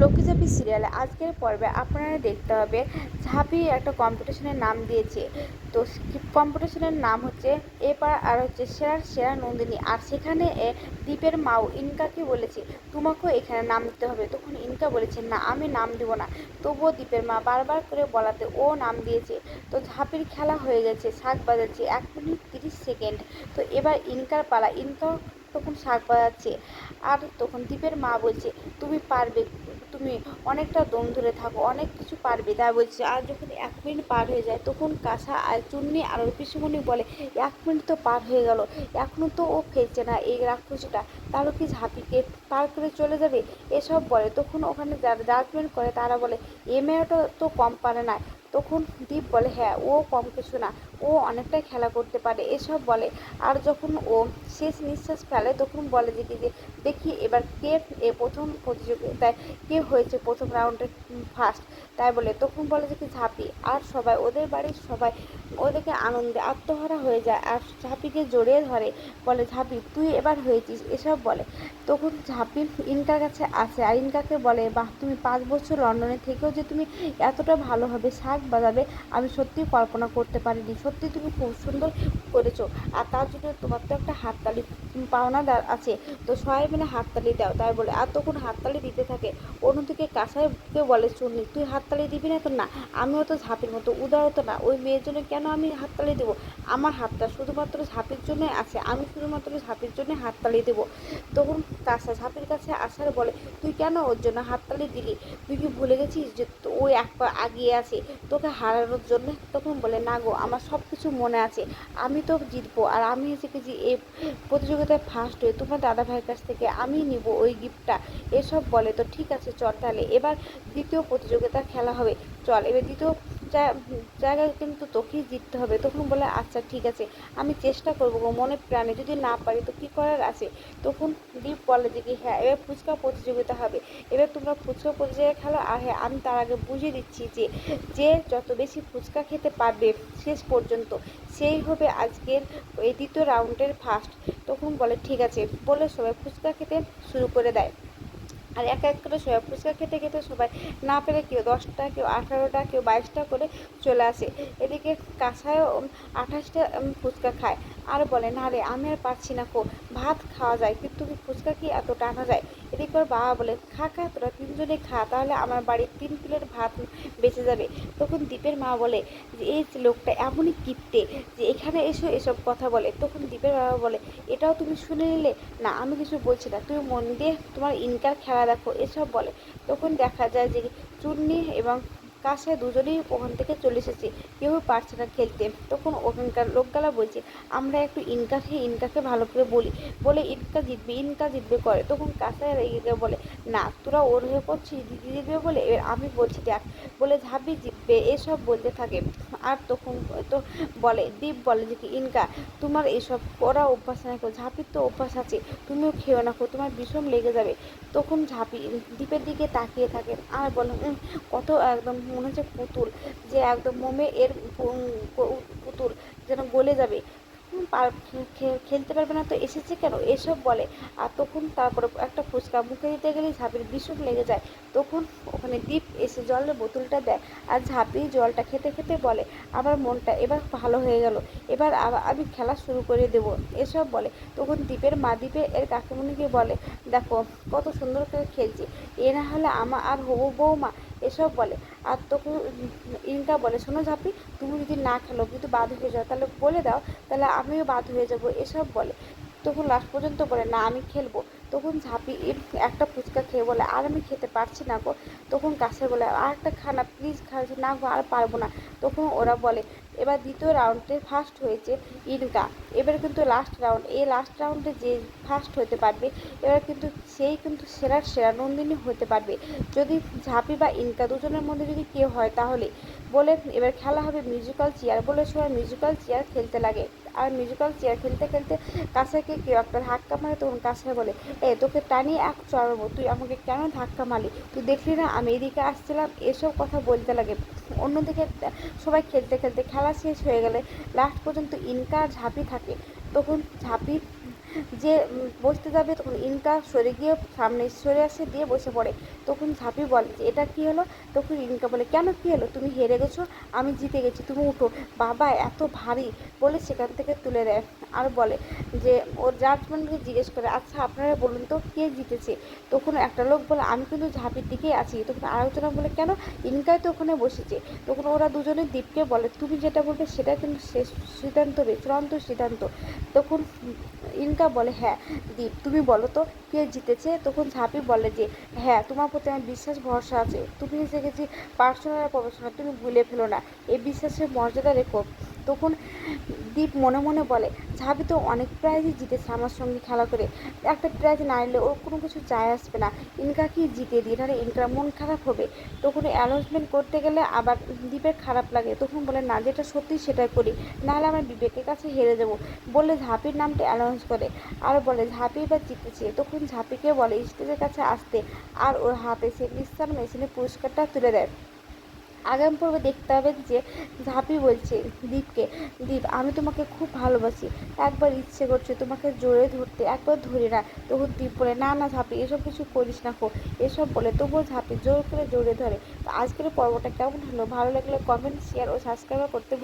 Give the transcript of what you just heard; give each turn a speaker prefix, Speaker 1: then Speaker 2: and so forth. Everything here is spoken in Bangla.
Speaker 1: লক্ষ্মীঝাঁপি সিরিয়ালে আজকের পর্বে আপনারা দেখতে হবে ঝাঁপি একটা কম্পিটিশনের নাম দিয়েছে। তো কম্পিটিশনের নাম হচ্ছে এবার আর হচ্ছে সেরার সেরা নন্দিনী। আর সেখানে এ, দ্বীপের মাও ইনকাকে বলেছে তোমাকেও এখানে নাম দিতে হবে। তখন ইনকা বলেছে না আমি নাম দেবো না। তবুও দ্বীপের মা বারবার করে বলাতে ও নাম দিয়েছে। তো ঝাঁপির খেলা হয়ে গেছে শাক বাজাচ্ছে এক মিনিট তিরিশ সেকেন্ড। তো এবার ইনকার পালা ইনকা তখন শাক বাজাচ্ছে। আর তখন দ্বীপের মা বলছে তুমি পারবে তুমি অনেকটা দম ধরে থাকো, অনেক কিছু পারবে। তাই বলছে, আর যখন এক মিনিট পার হয়ে যায়, তখন কাঁসা আর চুন্নি আর ওর বলে, এক মিনিট তো পার হয়ে গেল এখনও তো ও ফেলছে না এই রাক্ষসীটা। তাহলে কি ঝাঁপিকে পার করে চলে যাবে? এসব বলে। তখন ওখানে যারা জাজমেন্ট করে, তারা বলে, এ মেয়েটা তো কম পারে না। তখন দীপ বলে হ্যাঁ ও কম কিছু না। ও অনেকটাই খেলা করতে পারে, এসব বলে। আর যখন ও শেষ নিঃশ্বাস ফেলে, তখন বলে যে, কি যে, দেখি এবার কে এ প্রথম প্রতিযোগিতায়, কে হয়েছে প্রথম রাউন্ডে ফার্স্ট তাই বলে। তখন বলে যে, কি ঝাঁপি। আর সবাই, ওদের বাড়ির সবাই ওদেরকে আনন্দে আত্মহারা হয়ে যায় আর ঝাঁপিকে জড়িয়ে ধরে। বলে, ঝাঁপি, তুই এবার হয়েছিস। এসব বলে। তখন ঝাঁপি ইনকার কাছে আসে আর ইনকাকে বলে, বাহ, তুমি পাঁচ বছর লন্ডনে থেকেও যে তুমি এতটা ভালোভাবে শাক বাজাবে, আমি সত্যি কল্পনা করতে পারিনি। সত্যি তুমি খুব সুন্দর করেছ। আর তার জন্য তোমার তো একটা হাততালি পাওনাদার আছে। তো সবাই মিলে হাততালি দাও, তাই বলে। আর তখন হাততালি দিতে থাকে। অন্যদিকে কাঁসাইকে বলে শুনি তুই হাততালি দিবি না তো? না, আমিও তো ঝাঁপির মতো উদার তো না। ওই মেয়ের জন্য কেন আমি হাততালি দেবো? আমার হাতটা শুধুমাত্র ঝাঁপির জন্যই আছে। আমি শুধুমাত্র ঝাঁপির জন্য হাততালি দেবো। তখন কাঁসা ঝাঁপির কাছে আসার বলে, তুই কেন ওর জন্য হাততালি দিলি? তুই কি ভুলে গেছিস যে ওই এক পা আগিয়ে আছে তোকে হারানোর জন্য? তখন বলে, না গো, আমার সব কিছু মনে আছে। আমি তো জিতবো আর আমি এসে গেছি এই প্রতিযোগিতায় ফার্স্ট হয়ে। তোমার দাদা ভাইয়ের কাছ থেকে আমি নিব ওই গিফটটা এসব বলে তো ঠিক আছে, চল তাহলে। এবার দ্বিতীয় প্রতিযোগিতা খেলা হবে। চল, এবার দ্বিতীয় জা- জায়গায় কিন্তু তোকেই জিততে হবে। তখন বলে আচ্ছা ঠিক আছে, আমি চেষ্টা করব গো মনে প্রাণে। যদি না পারি তো কী করার আছে? তখন দীপ বলে যে কি হ্যাঁ এবার ফুচকা প্রতিযোগিতা হবে। এবার তোমরা ফুচকা প্রতিযোগিতা খেলো। আর হ্যাঁ আমি তার আগে বুঝিয়ে দিচ্ছি যে যে যত বেশি ফুচকা খেতে পারবে শেষ পর্যন্ত, সেই হবে আজকের এই দ্বিতীয় রাউন্ডের ফার্স্ট। তখন বলে, ঠিক আছে। বলে সবাই ফুচকা খেতে শুরু করে দেয়। আর এক এক করে সবাই, ফুচকা খেতে খেতে সবাই না পেলে কেউ দশটা, কেউ আঠারোটা, কেউ বাইশটা করে চলে আসে। এদিকে কাঁসায়ও আঠাশটা ফুচকা খায়। আর বলে, না রে, আমি আর পারছি না, কো, ভাত খাওয়া যায়, কিন্তু ফুচকা কি এত টানা যায়? এদিকে ওর বাবা বলে, খা খা, তোরা তিনজনে খা, তাহলে আমার বাড়ির তিন প্লেট ভাত বেঁচে যাবে। তখন দ্বীপের মা বলে, যে এই লোকটা এমনই কিপ্টে যে এখানে এসো এসব কথা বলে। তখন দ্বীপের বাবা বলে, এটাও তুমি শুনে নিলে? না, আমি কিছু বলছি না, তুমি মন দিয়ে তোমার ইনকার খেলা দেখো, এসব বলে। তখন দেখা যায় যে চুন্নি এবং কাছে দুজনেই ওখান থেকে চলে এসেছে। কেউ পারছে না খেলতে। তখন ওখানকার লোকগুলা বলছে আমরা একটু ইনকাকে ইনকাকে ভালো করে বলি। বলে ইনকা জিতবে ইনকা জিতবে করে। তখন কাছে রেগে বলে না তোরা ওর হয়ে করছিস দিদি জিতবে বলে? এবার আমি বলছি দেখ। বলে ঝাঁপি জিতবে এসব বলতে থাকে। আর তখন তো বলে দীপ বলে যে কি ইনকা তোমার এসব করা অভ্যাস না কেউ ঝাঁপির তো অভ্যাস আছে তুমিও খেও না তোমার বিষম লেগে যাবে। তখন ঝাঁপি দ্বীপের দিকে তাকিয়ে থাকে আর বলে "উম, কত একদম মনে হচ্ছে পুতুল, যে একদম মোমে এর পুতুল যেন গলে যাবে। খেলতে পারবে না তো এসেছে কেন? এসব বলে। আর তখন তারপরে একটা ফুচকা মুখে দিতে গেলে ঝাঁপির বিষম লেগে যায়। তখন ওখানে দ্বীপ এসে জলের বোতলটা দেয় আর ঝাঁপি জলটা খেতে খেতে বলে, আমার মনটা এবার ভালো হয়ে গেল। এবার আমি খেলা শুরু করে দেবো। এসব বলে। তখন দ্বীপের মা দ্বীপে এর কাকিমণিকে বলে, দেখো, কত সুন্দর করে খেলছি। এ না হলে আমা, আর হবু বৌমা। এসব বলে। আর তখন ইনকা বলে, শোনো ঝাপি, তুমি যদি না খেলো, কিন্তু বাদ হয়ে যাও, তাহলে বলে দাও, তাহলে আমিও বাদ হয়ে যাব, এসব বলে। তখন লাস্ট পর্যন্ত বলে, না, আমি খেলব। তখন ঝাঁপি একটা ফুচকা খেয়ে বলে, আর আমি খেতে পারছি না গো। তখন কাছে বলে আর একটা খানা প্লিজ খাওয়া না গো, আর পারব না। তখন ওরা বলে, এবার দ্বিতীয় রাউন্ডে ফার্স্ট হয়েছে ইনকা। এবার কিন্তু লাস্ট রাউন্ড এই লাস্ট রাউন্ডে যে ফার্স্ট হতে পারবে, এবার কিন্তু সেই কিন্তু সেরার সেরা নন্দিনী হতে পারবে। যদি ঝাঁপি বা ইনকা দুজনের মধ্যে যদি কেউ হয় তাহলে বলে, এবার খেলা হবে মিউজিক্যাল চেয়ার বলে সবাই মিউজিক্যাল চেয়ার খেলতে লাগে। আর মিউজিক্যাল চেয়ার খেলতে খেলতে কাছাকে কেউ একটা ধাক্কা মারে, তখন কাছে বলে এ তোকে টানিয়ে এক চড়াবো তুই আমাকে কেন ধাক্কা মারলি? তুই দেখলি না আমি এদিকে আসছিলাম, এসব কথা বলতে লাগে। অন্যদিকে সবাই খেলতে খেলতে খেলা শেষ হয়ে গেলে লাস্ট পর্যন্ত ইনকা ঝাঁপি থাকে। তখন ঝাঁপি যে বসতে যাবে তখন ইনকা সরে গিয়ে সামনে সরে আসে, দিয়ে বসে পড়ে। তখন ঝাঁপি বলে যে, এটা কি হলো? তখন ইনকা বলে, কেন কি হলো? তুমি হেরে গেছো, আমি জিতে গেছি, তুমি উঠো। বাবা এত ভারী বলে সেখান থেকে তুলে দেয়। আর বলে যে, ওর জাজমেন্টকে জিজ্ঞেস করে আচ্ছা আপনারা বলুন তো, কে জিতেছে? তখন একটা লোক বলে, আমি কিন্তু ঝাঁপির দিকেই আছি। তখন আরেকজনা বলে, কেন? ইনকাই তো ওখানে বসেছে। তখন ওরা দুজনে দ্বীপকে বলে, তুমি যেটা বলবে সেটা কিন্তু শেষ সিদ্ধান্ত চূড়ান্ত সিদ্ধান্ত। তখন ইনকা বলে হ্যাঁ দীপ, তুমি বলো তো, কে জিতেছে? তখন ঝাঁপি বলে যে হ্যাঁ তোমার প্রতি আমার বিশ্বাস, ভরসা আছে। তুমি এসে গেছি পার্সোনাল প্রফেশনাল তুমি ভুলে ফেলো না। এই বিশ্বাসের মর্যাদা রেখো। তখন দীপ মনে মনে বলে, ঝাঁপি তো অনেক প্রাইজই জিতেছে আমার সঙ্গে খেলা করে। একটা প্রাইজ না এলে ওর কোনো কিছু যায় আসবে না। ইনকা কি জিতে দিয়ে তাহলে ইনকার মন খারাপ হবে। তখন অ্যানাউন্সমেন্ট করতে গেলে আবার দীপের খারাপ লাগে। তখন বলে, না, যেটা সত্যি সেটাই করি। নাহলে আমার বিবেকের কাছে হেরে যাব। বলে ঝাঁপির নামটা অ্যানাউন্স করে। আর বলে, ঝাঁপি এবার জিতেছে। তখন ঝাঁপিকে বলে স্টেজের কাছে আসতে। আর ওর হাতে সে মিস্টার মেশিনে পুরস্কারটা তুলে দেয়। আগামী পর্বে দেখতে হবে যে ঝাঁপি বলছে, দীপকে, দীপ, আমি তোমাকে খুব ভালোবাসি। একবার ইচ্ছে করছে তোমাকে জোরে ধরতে, একবার ধরে না। তখন দীপ বলে, না না ঝাঁপি, এসব কিছু করিস না খো। এসব বলে, তবুও ঝাঁপি জোর করে জোরে ধরে। তো আজকের পর্বটা কেমন হলো? ভালো লাগলে কমেন্ট শেয়ার ও সাবস্ক্রাইব করতে